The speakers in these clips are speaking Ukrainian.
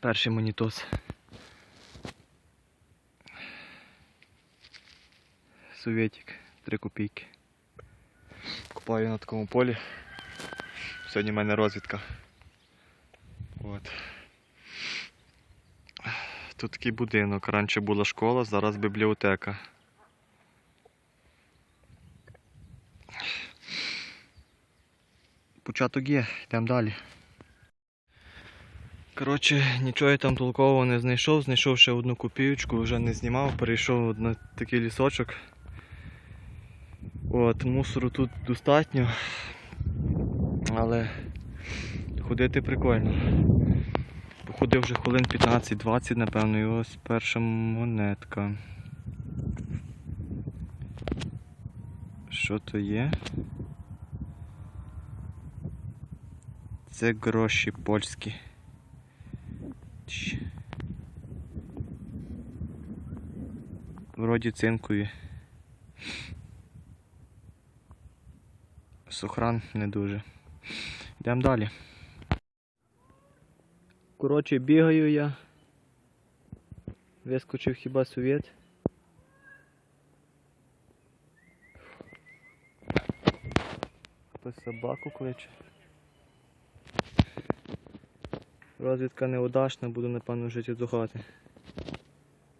Перший монітос. Совєтік, 3 копійки. Купаю на такому полі. Сьогодні в мене розвідка. От. Тут такий будинок. Раніше була школа, зараз бібліотека. Початок є, йдемо далі. Коротше, нічого я там толкового не знайшов. Знайшов ще одну копійочку, вже не знімав, перейшов на такий лісочок. От, мусору тут достатньо. Але ходити прикольно. Походив вже хвилин 15-20, напевно, і ось перша монетка. Що то є? Це гроші польські. Вроді цинкові. Сохран не дуже. Йдемо далі. Коротше, бігаю я. Вискочив хіба совєт. Хтось собаку кличе. Розвідка неудачна, буду напевно жити до хати.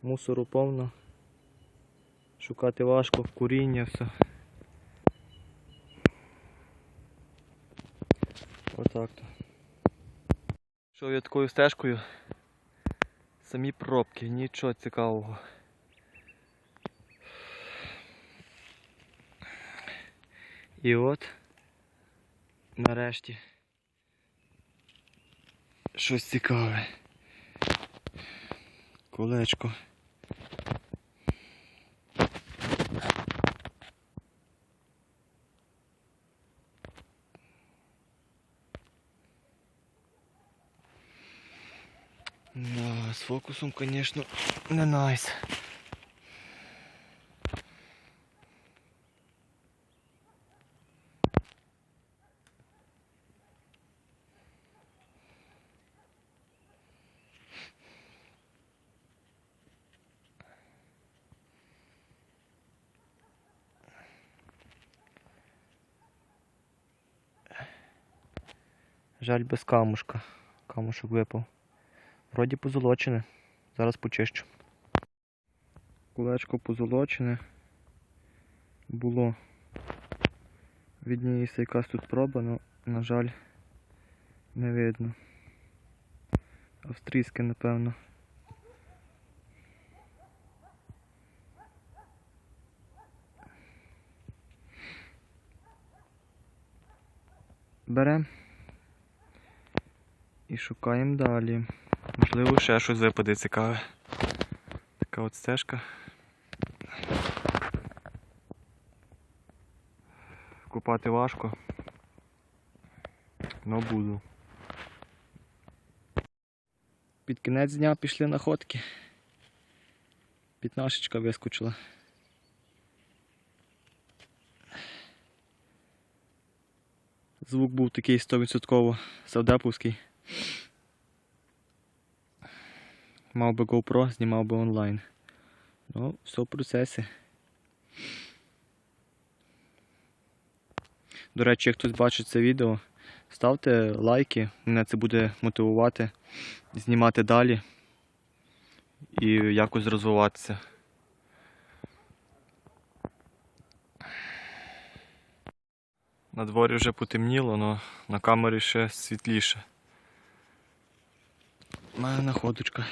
Мусору повно. Шукати важко, куріння, все. Отак то. Йшов я такою стежкою. Самі пробки, нічого цікавого. І от нарешті щось цікаве. Колечко. Да, з фокусом, звісно, не найс. Жаль без камушка. Камушок випав. Вроді позолочене. Зараз почищу. Кулечко позолочене. Було. Відніється якась тут проба, але, на жаль, не видно. Австрійське, напевно. Берем і шукаємо далі. Можливо, ще щось випаде цікаве. Така от стежка. Купати важко. Но буду. Під кінець дня пішли находки. Пітнашечка вискочила. Звук був такий 100% савдеповський. Мав би GoPro, знімав би онлайн. Ну, все в процесі. До речі, як хтось бачить це відео, ставте лайки, мене це буде мотивувати знімати далі і якось розвиватися. На дворі вже потемніло, але на камері ще світліше. У мене находочка.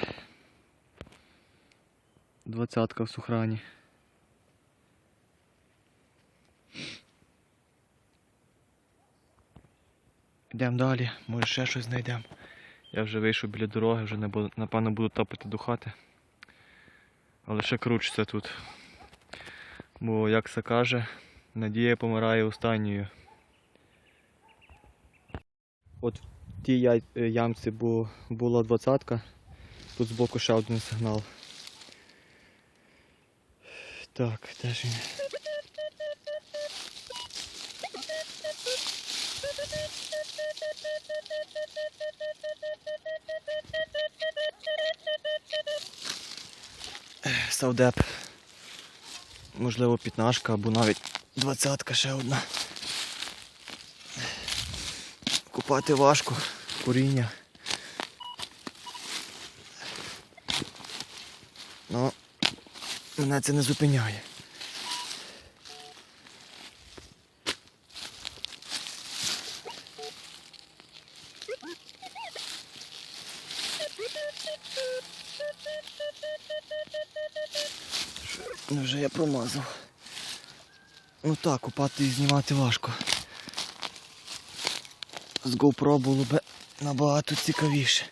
Двадцятка в сухрані. Йдемо далі, може ще щось знайдемо. Я вже вийшов біля дороги, вже не буду, напевно буду топити до хати. Але ще кручиться тут. Бо, як це каже, надія помирає останньою. От в тій е, ямці бу- була двадцятка, тут збоку ще один сигнал. Так, теж він. Савдеп. Можливо, п'ятнашка або навіть двадцятка ще одна. Купати важко, куріння. Мене це не зупиняє. Ну вже я промазав. Ну так, купати і знімати важко. З GoPro було б набагато цікавіше.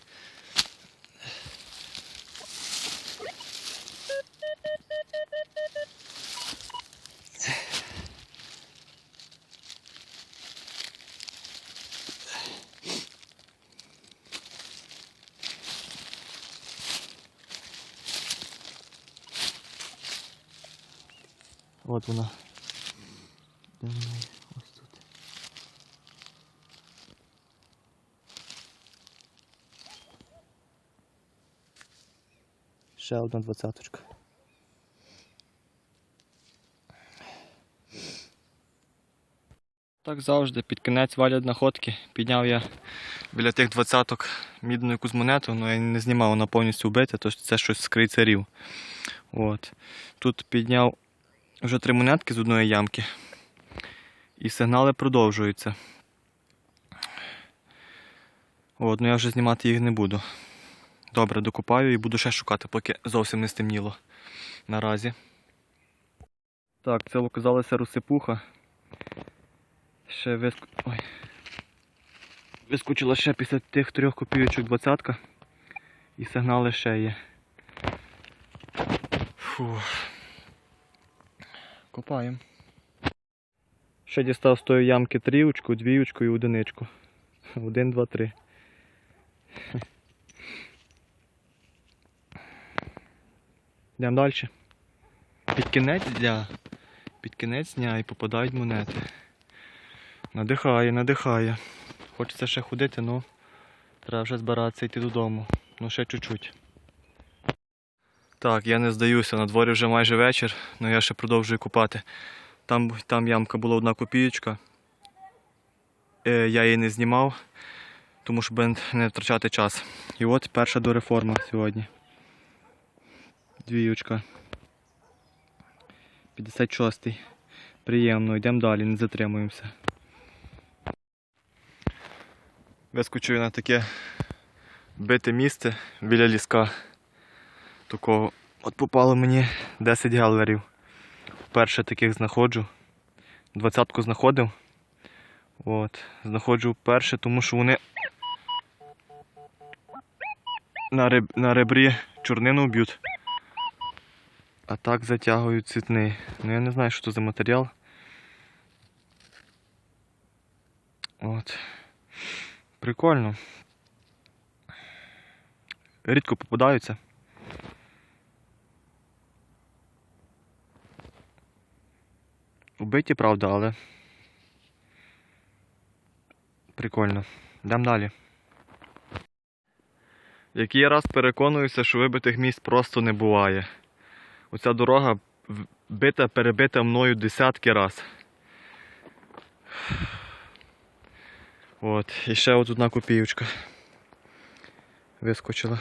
От вона. Де вона? є? Ось тут. Ще одна двадцяточка. Так завжди, під кінець валять находки. Підняв я біля тих двадцяток мідну якусь монету, але я не знімав, вона повністю вбита, тож це щось з крейцерів. От. Тут підняв вже три монетки з одної ямки. І сигнали продовжуються. От, ну я вже знімати їх не буду. Добре, докупаю і буду ще шукати, поки зовсім не стемніло наразі. Так, це оказалася розсипуха. Ще виск... Ой. Вискочила ще після тих трьох копійочок двадцятка. І сигнали ще є. Фу. Копаємо. Ще дістав з тої ямки тріочку, двіючку і одиничку. Один, два, три. Йдемо далі. Під кінець дня. Під кінець дня і попадають монети. Надихає, надихає. Хочеться ще ходити, ну треба вже збиратися йти додому. Ну ще чуть-чуть. Так, я не здаюся, на дворі вже майже вечір, але я ще продовжую купати. Там, там ямка була одна копієчка. Е, я її не знімав, тому щоб не втрачати час. І от перша дореформа сьогодні. Двіючка. 56-й. Приємно, йдемо далі, не затримуємося. Вискочую на таке бите місце біля ліска. Такого. От попало мені 10 гелверів. Вперше таких знаходжу. Двадцятку знаходив. От. Знаходжу вперше, тому що вони на, реб... на ребрі чорнину б'ють. А так затягують цвітний. Ну я не знаю, що це за матеріал. От. Прикольно. Рідко попадаються. Убиті, правда, але прикольно. Йдемо далі. Який я раз переконуюся, що вибитих місць просто не буває. Оця дорога бита, перебита мною десятки раз. От, і ще от одна копійочка. Вискочила.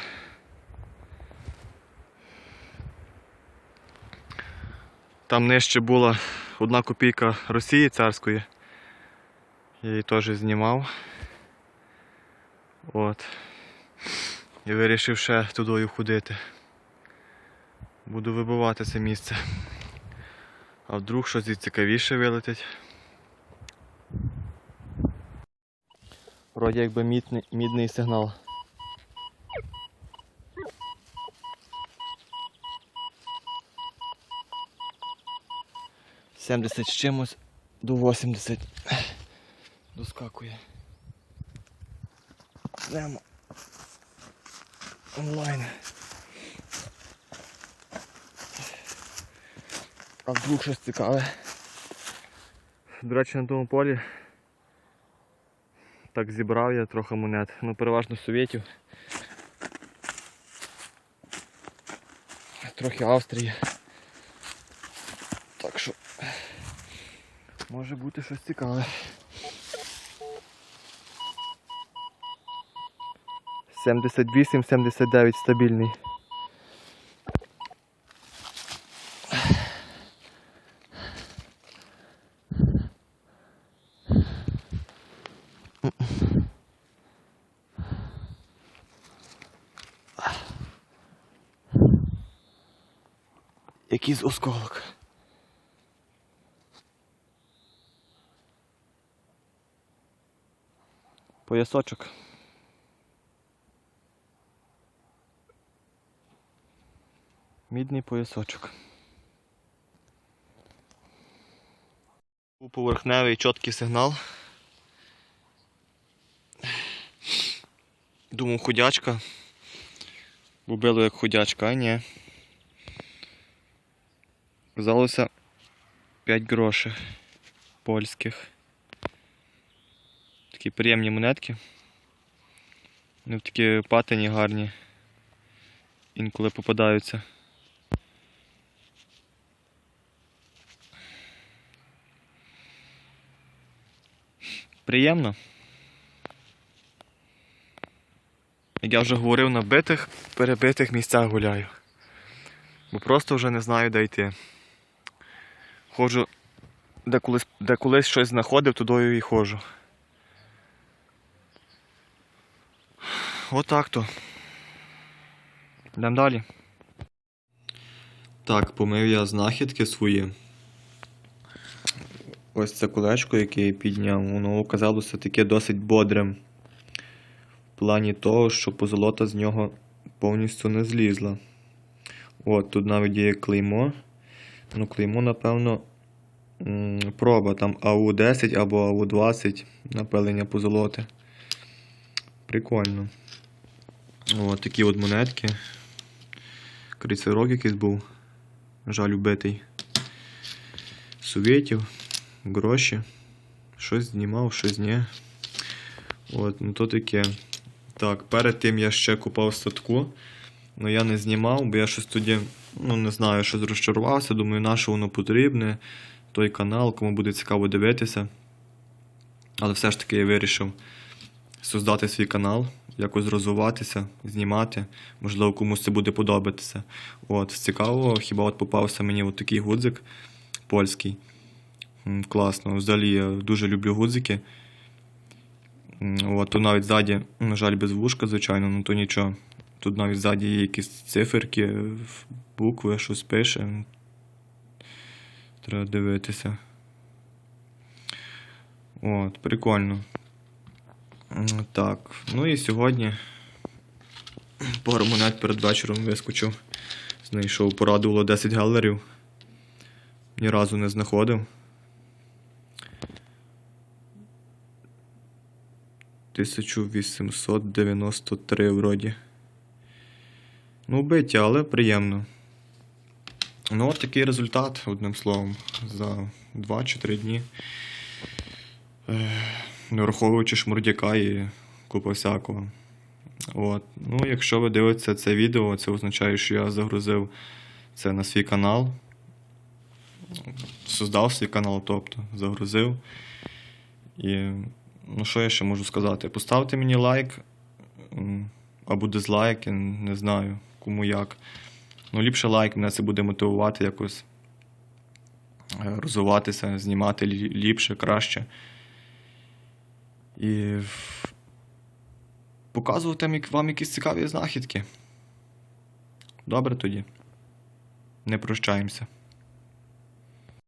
Там нижче була одна копійка Росії царської. Я її теж знімав. От. І вирішив ще тудою ходити. Буду вибивати це місце. А вдруг щось цікавіше вилетить. Вроді якби мідний, мідний сигнал. Сімдесят з чимось до 80 доскакує. Йдемо онлайн. А вдруг щось цікаве. До речі, на тому полі так зібрав я трохи монет. Ну, переважно совєтів. трохи Австрії. Так що може бути щось цікаве. 78-79 стабільний. Якийсь осколок. Поясочок. Мідний поясочок. Поверхневий чіткий сигнал. Думав ходячка. Бо било як ходячка, а ні. Казалося 5 грошей польських. Такі приємні монетки. Вони в такі патині гарні. Інколи попадаються. Приємно. Як я вже говорив, на битих, перебитих місцях гуляю. Бо просто вже не знаю, де йти. Ходжу, де колись, де колись щось знаходив, тудою і ходжу. Отак то. Йдемо далі. Так, помив я знахідки свої. Ось це колечко, яке я підняв, воно оказалося таке досить бодрим. В плані того, що позолота з нього повністю не злізла. От, тут навіть є клеймо. Ну, клеймо, напевно, проба там АУ-10 або АУ-20 напилення позолоти. Прикольно. О, такі от монетки. Крицерок якийсь був. Жаль, убитий. Совєтів, гроші. Щось знімав, щось ні. От, ну то таке. Так, перед тим я ще купав статку. Ну я не знімав, бо я щось тоді, ну не знаю, щось розчарувався. Думаю, на що воно потрібне. Той канал, кому буде цікаво дивитися. Але все ж таки я вирішив создати свій канал, якось розвиватися, знімати. Можливо, комусь це буде подобатися. От, з цікавого, хіба от попався мені от такий гудзик польський. Класно. Взагалі я дуже люблю гудзики. От, тут навіть ззаді, на жаль, без вушка, звичайно, ну то нічого. Тут навіть ззаді є якісь циферки, букви, щось пише. Треба дивитися. От, прикольно. Так, ну і сьогодні пару монет перед вечором вискочив. Знайшов, порадувало 10 галерів. Ні разу не знаходив. 1893 вроді. Ну, биті, але приємно. Ну, от такий результат, одним словом, за 2 чи 3 дні. Не враховуючи шмурдяка і купа всякого. От. Ну, якщо ви дивитеся це відео, це означає, що я загрузив це на свій канал. Создав свій канал, тобто загрузив. І ну, що я ще можу сказати? Поставте мені лайк або дизлайк, я не знаю, кому як. Ну, ліпше лайк, мене це буде мотивувати якось е, розвиватися, знімати ліпше, краще. І показувати вам якісь цікаві знахідки. Добре тоді. Не прощаємося.